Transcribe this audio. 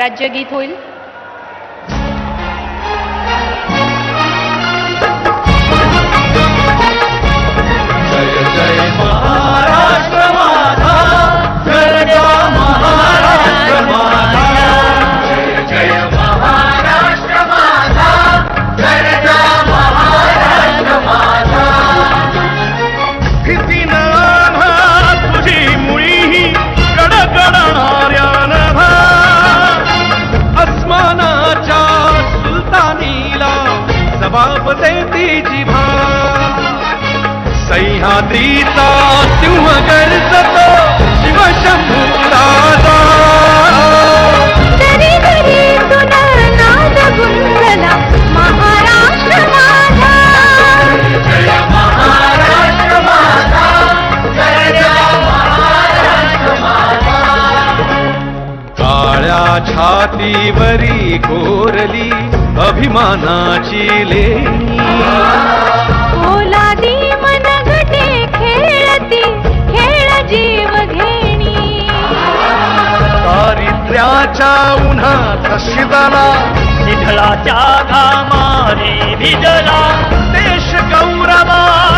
राज्यगीत होईल. जबाब देती जिभा सह्याद्रीचा सिंह गर्जतो शिवशंभू काळ्या छातीवरी कोरली अभिमानाची लेणी. ओलादी मन घटे खेळती खेळ जीव घेणी. दारिद्र्याच्या उन्हात शिदला निधळाच्या घामाने भिजला देश गौरवाचा